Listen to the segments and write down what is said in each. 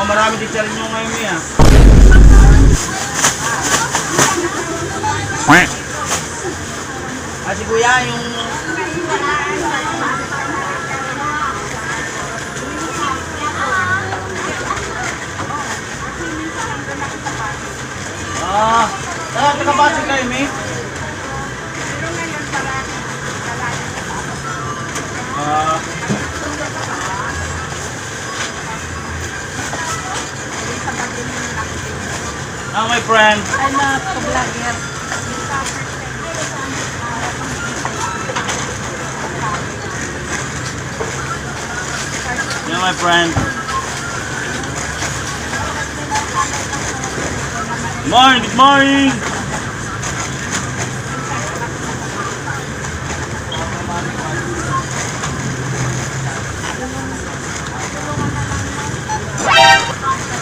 Mukhang marami din rin yung ngayon niya. Ah, si Kuya, yung... Ah, taga-Pasig kayo, May? My friend. Ay, mga vlogger. My friend. Good morning, good morning.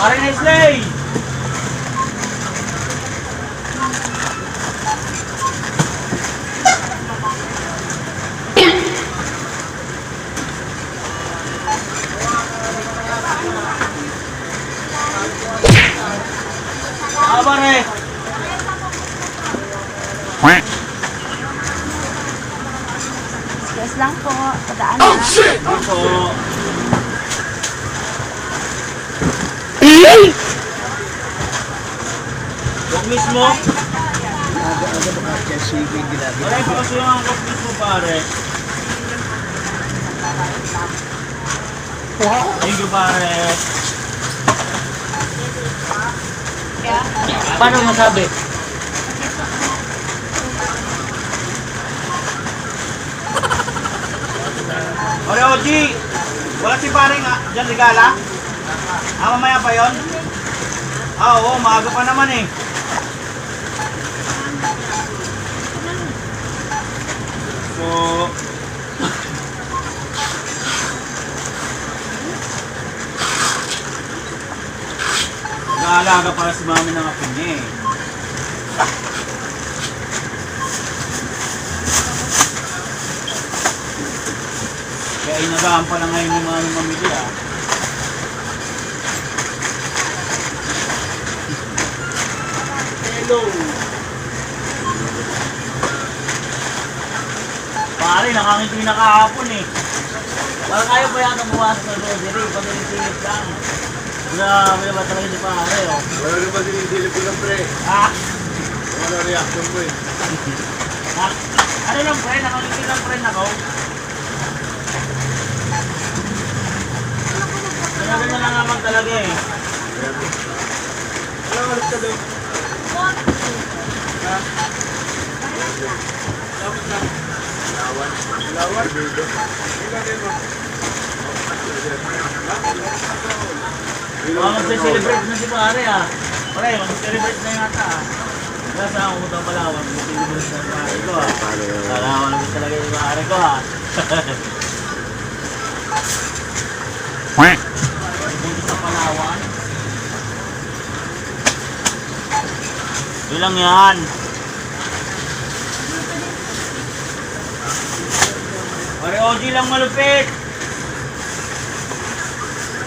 Pare na Ah, pare! Yes lang po. Padaan na. Ano po? Huwag mismo. Aga-aga baka kaya sige ginagawa. Pare, pa kasi yung angkot mismo, pare. Thank you, pare. Paano masabi? Pare, Oji! Wala si pare nga. Diyan, regala? Ah, mamaya pa yon? Ah, oo, maaga pa naman eh. So, Nag-aalaga para si mami ng apo niya eh. Kaya inagaan pa ngayon yung mga mamili ah. Hello! Pare, nakangiti na kahapon eh. Parang kayo pa yata buwasan sa grocery, pag nilisilip lang. Grabe naman talaga si pare oh. Wala rin ba dinisilip ko ng pre? Ah! Wala reaction ko eh. ah ano lang friend, nakangiti lang friend ako. Ganyan lang naman talaga eh. Wala ulit ka doon. Lawan. Lawan. Bildo. Ilagay mo. Baka magse-celebrate na si pare ah. Pare, mag-celebrate na yata ah. Kaya sa ako utang Palawan, mag-celebrate na si pare ko ah. Palawan naman talaga yung pare ko ah. Dito sa Palawan. Ilang yan? Pare OG lang malupit.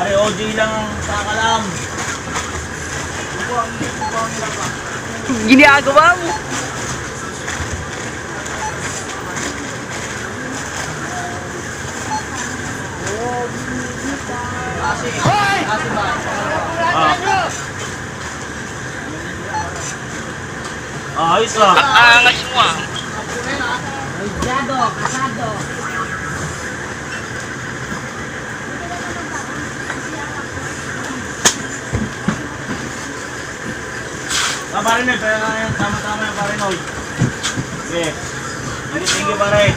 Pare OG lang ang kakalam. Ginagawa mo. Ah. Ayos ah. Angas mo ah. Ah, pare Noy, pero tama-tama yung pare Noy. Sige. Sige, sige pare.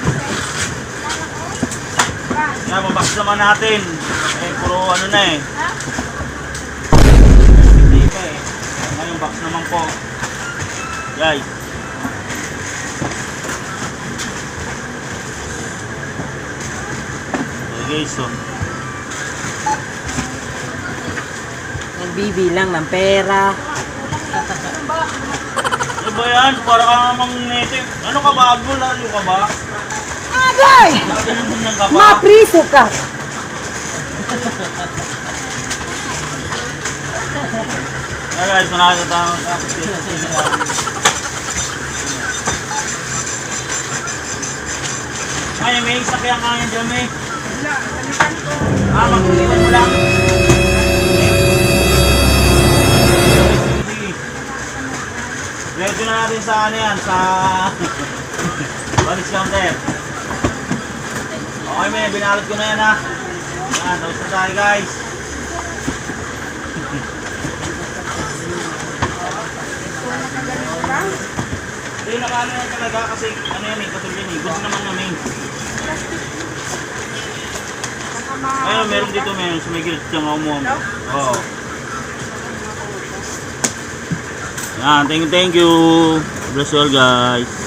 Yan, mabox naman natin. Eh, puro ano na eh. Hindi pa eh. Ngayon, box naman po. Guys. Okay guys, so. Nagbibilang ng pera. Ba yan? Para ka namang native. Ano ka ba? Lalo ka ba? Agay! Mapriso ka! Yeah, guys, manakita tayo. Ay, may sakyan ka ngayon dyan, may. Ah, mag-iwan mo lang. Natin sa ano yan, sa Balis counter. Okay, may binalot ko na yan ha. Yan, tapos na tayo guys. Hindi, nakaano yan talaga kasi ano yan eh, katulad yan eh. Gusto naman namin. Ayun, meron dito meron gilid dyan ako mo. Oo. Yan, thank you, thank you. Bless you all guys.